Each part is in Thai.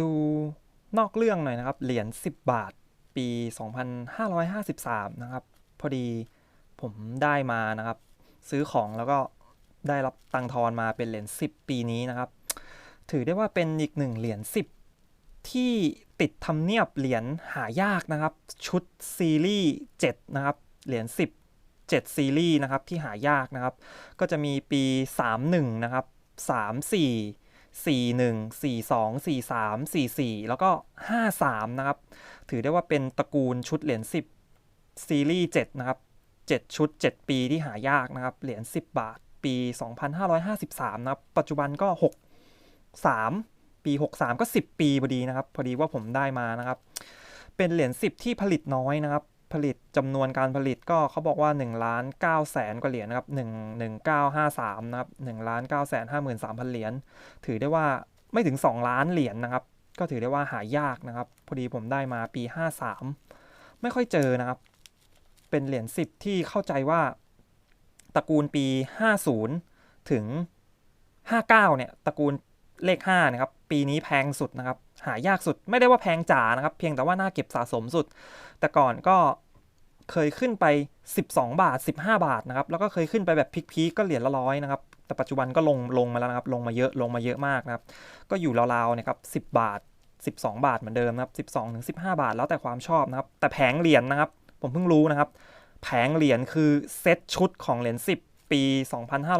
ดูนอกเรื่องหน่อยนะครับ เหรียญ10 บาทปี 2553 นะครับ พอดีผมได้มานะครับ ซื้อของแล้วก็ได้รับตังค์ทอนมาเป็นเหรียญ10 ปีนี้นะครับ ถือได้ว่าเป็นอีกหนึ่งเหรียญ10 ที่ติดทำเนียบเหรียญหายากนะครับ ชุดซีรีส์7นะครับ เหรียญ10 7 ซีรีส์นะครับที่หายากนะครับ ก็จะมีปี 31 นะครับ 34 41 42 43 44 แล้วก็ 53 นะครับ ถือได้ว่าเป็นตระกูลชุดเหรียญ10 ซีรีส์7นะครับ 7 ชุด 7 ปีที่หายากนะครับ เหรียญ10 บาท ปี 2553 นะครับ ปัจจุบันก็ 6 3 ปี 63 ก็ 10 ปีพอดีนะครับ พอดีว่าผมได้มานะครับ เป็นเหรียญ10 ที่ผลิตน้อยนะครับ ผลิตจำนวนการผลิตก็เขาบอกว่า1ล้าน9แสนกว่าเหรียญนะครับ1 1953นะครับ1ล้าน9แสน53,000 เหรียญถือได้ว่าไม่ถึง 2 ล้านเหรียญนะครับ ก็ถือได้ว่าหายากนะครับ พอดีผมได้มาปี 53 ไม่ค่อยเจอนะครับ เป็นเหรียญ10 ที่เข้าใจว่าตระกูลปี 50 ถึง 59 เนี่ยตระกูล เลข5นะครับปีนี้แพงสุดนะครับหายากสุดไม่ได้ว่าแพงจ๋านะครับ เพียงแต่ว่าน่าเก็บสะสมสุด แต่ก่อนก็เคยขึ้นไป 12 บาท 15 บาทนะครับแล้วก็เคยขึ้นไปแบบพีคๆก็เหรียญละร้อยนะครับแต่ปัจจุบันก็ลงลงมาแล้วนะครับลงมาเยอะลงมาเยอะมากนะครับก็อยู่ราวๆนะครับ10 บาท 12 บาทเหมือนเดิมนะครับ12ถึง15 บาทแล้วแต่ความชอบนะครับแต่แผงเหรียญนะครับ ผมเพิ่งรู้นะครับ แผงเหรียญคือเซตชุดของเหรียญ10 ปี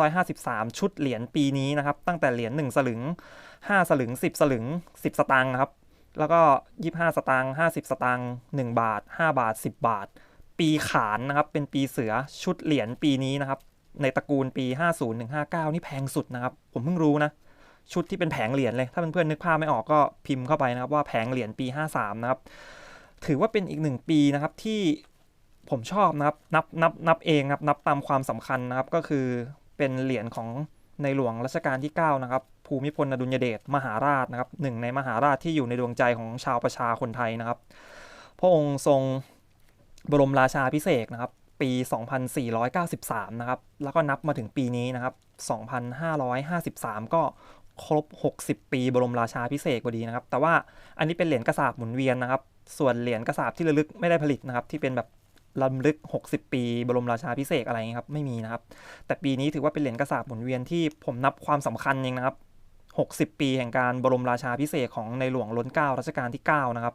2553 ชุดเหรียญปีนี้นะครับ ตั้งแต่เหรียญ1สลึง 5 สลึง 10 สลึง 10 สตางค์ครับ แล้วก็ 25 สตางค์50 สตางค์1บาท 5 บาท 10 บาท ปีขานนะครับ เป็นปีเสือชุดเหรียญปีนี้นะครับ ในตระกูลปี 50ถึง59 นี่แพงสุดนะครับ ผมเพิ่งรู้นะ ชุดที่เป็นแผงเหรียญเลย ถ้าเพื่อนๆนึกภาพไม่ออกก็พิมพ์เข้าไปนะครับว่าแผงเหรียญปี 53 นะครับ ถือว่าเป็นอีกหนึ่งปีนะครับที่ ผมชอบนะครับนับนับนับเองครับนับตามความสำคัญนะครับก็คือเป็นเหรียญของในหลวงรัชกาลที่ 9 นะครับ ภูมิพลอดุลยเดชมหาราชนะครับหนึ่งในมหาราชที่อยู่ในดวงใจของชาวประชาคนไทยนะครับ พระองค์ทรงบรมราชาพิเศษนะครับ ปี 2493 นะครับ แล้วก็นับมาถึงปีนี้นะครับ 2553 ก็ครบ 60 ปีบรมราชาพิเศษกพอดีนะครับ แต่ว่าอันนี้เป็นเหรียญกระสาบหมุนเวียนนะครับ ส่วนเหรียญกระสาบที่ระลึกไม่ได้ผลิตนะครับ ที่เป็นแบบ ลำลึก 60 ปี บรมราชาพิเศษอะไรเงี้ยครับ ไม่มีนะครับ แต่ปีนี้ถือว่าเป็นเหรียญกระสาบหมุนเวียนที่ผมนับความสำคัญเองนะครับ 60 ปีแห่งการบรมราชาพิเศษของในหลวงล้นเก้ารัชกาลที่ 9 นะครับ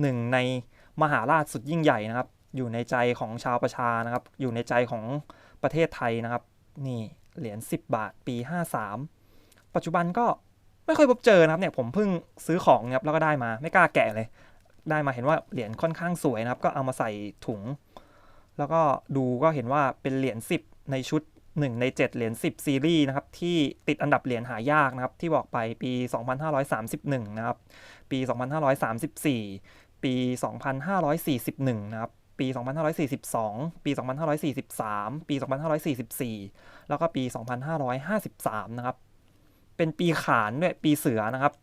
หนึ่งในมหาราชสุดยิ่งใหญ่นะครับ อยู่ในใจของชาวประชานะครับ อยู่ในใจของประเทศไทยนะครับ นี่เหรียญ10 บาทปี 53 ปัจจุบันก็ไม่ค่อยพบเจอนะครับเนี่ยผมเพิ่งซื้อของนะครับแล้วก็ได้มาไม่กล้าแกะเลย ได้มาเห็นว่าเหรียญค่อนข้างสวยนะครับ ก็เอามาใส่ถุง แล้วก็ดูก็เห็นว่าเป็นเหรียญ10 ในชุด 1 ใน 7 เหรียญ10 ซีรีส์นะครับ ที่ติดอันดับเหรียญหายากนะครับ ที่บอกไปปี 2531 นะครับ ปี 2534 ปี 2541 นะครับปี 2542 ปี 2543 ปี 2544 แล้วก็ปี 2553 นะครับ เป็นปีขานด้วย ปีเสือนะครับ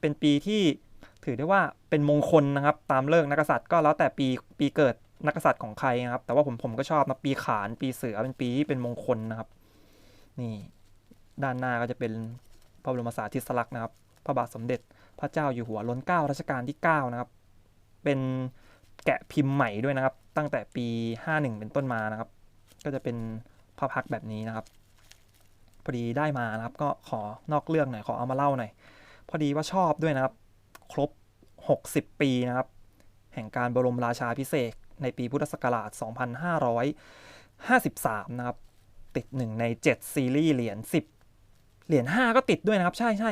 เป็นปีที่ ถือได้ว่าเป็นมงคลนะครับ ตามเลิกนักษัตริย์ก็แล้วแต่ปีปีเกิดนักษัตริย์ของใครนะครับ แต่ว่าผมผมก็ชอบนะปีขานปีเสือเป็นปีที่เป็นมงคลนะครับ นี่ด้านหน้าก็จะเป็นพระบรมสารีริสลักษณ์นะครับ พระบาทสมเด็จพระเจ้าอยู่หัวรัชการัชกาลที่ 9 นะครับ เป็นแกะพิมพ์ใหม่ด้วยนะครับ ตั้งแต่ปี 51 เป็นต้นมานะครับ ก็จะเป็นพระพักแบบนี้นะครับพอดีได้มานะครับ ก็ขอนอกเรื่องหน่อยขอเอามาเล่าหน่อยพอดีว่าชอบด้วยนะครับ ครบ 60 ปีนะครับ แห่งการบรมราชาพิเศษในปีพุทธศักราช 2553 นะครับ ติดหนึ่งใน 7 ซีรีส์เหรียญ10 เหรียญ5ก็ติดด้วยนะครับ ใช่ใช่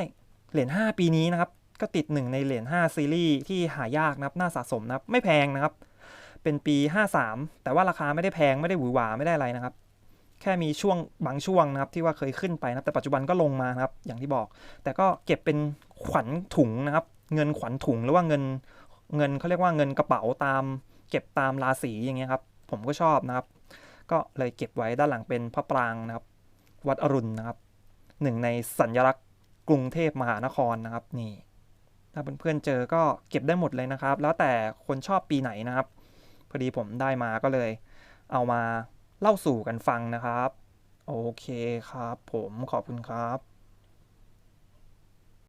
เหรียญ5ปีนี้นะครับ ก็ติดหนึ่งในเหรียญ5ซีรีส์ที่หายากนะครับน่าสะสมนะครับ ไม่แพงนะครับ เป็นปี 53 แต่ว่าราคาไม่ได้แพงไม่ได้หวือหวาไม่ได้อะไรนะครับแค่มีช่วงบางช่วงนะครับที่ว่าเคยขึ้นไปนะครับแต่ปัจจุบันก็ลงมานะครับอย่างที่บอก แต่ก็เก็บเป็นขวัญถุงนะครับ เงินขวัญถุงหรือว่าเงินเงินเขาเรียกว่าเงินกระเป๋าตาม เก็บตามราศีอย่างเงี้ยครับ ผมก็ชอบนะครับ ก็เลยเก็บไว้ด้านหลังเป็นพระปรางนะครับ วัดอรุณนะครับหนึ่งในสัญลักษณ์กรุงเทพมหานครนะครับนี่ ถ้าเพื่อนๆเจอก็เก็บได้หมดเลยนะครับ แล้วแต่คนชอบปีไหนนะครับ พอดีผมได้มาก็เลย เอามาเล่าสู่กันฟังนะครับ โอเคครับ ผมขอบคุณครับ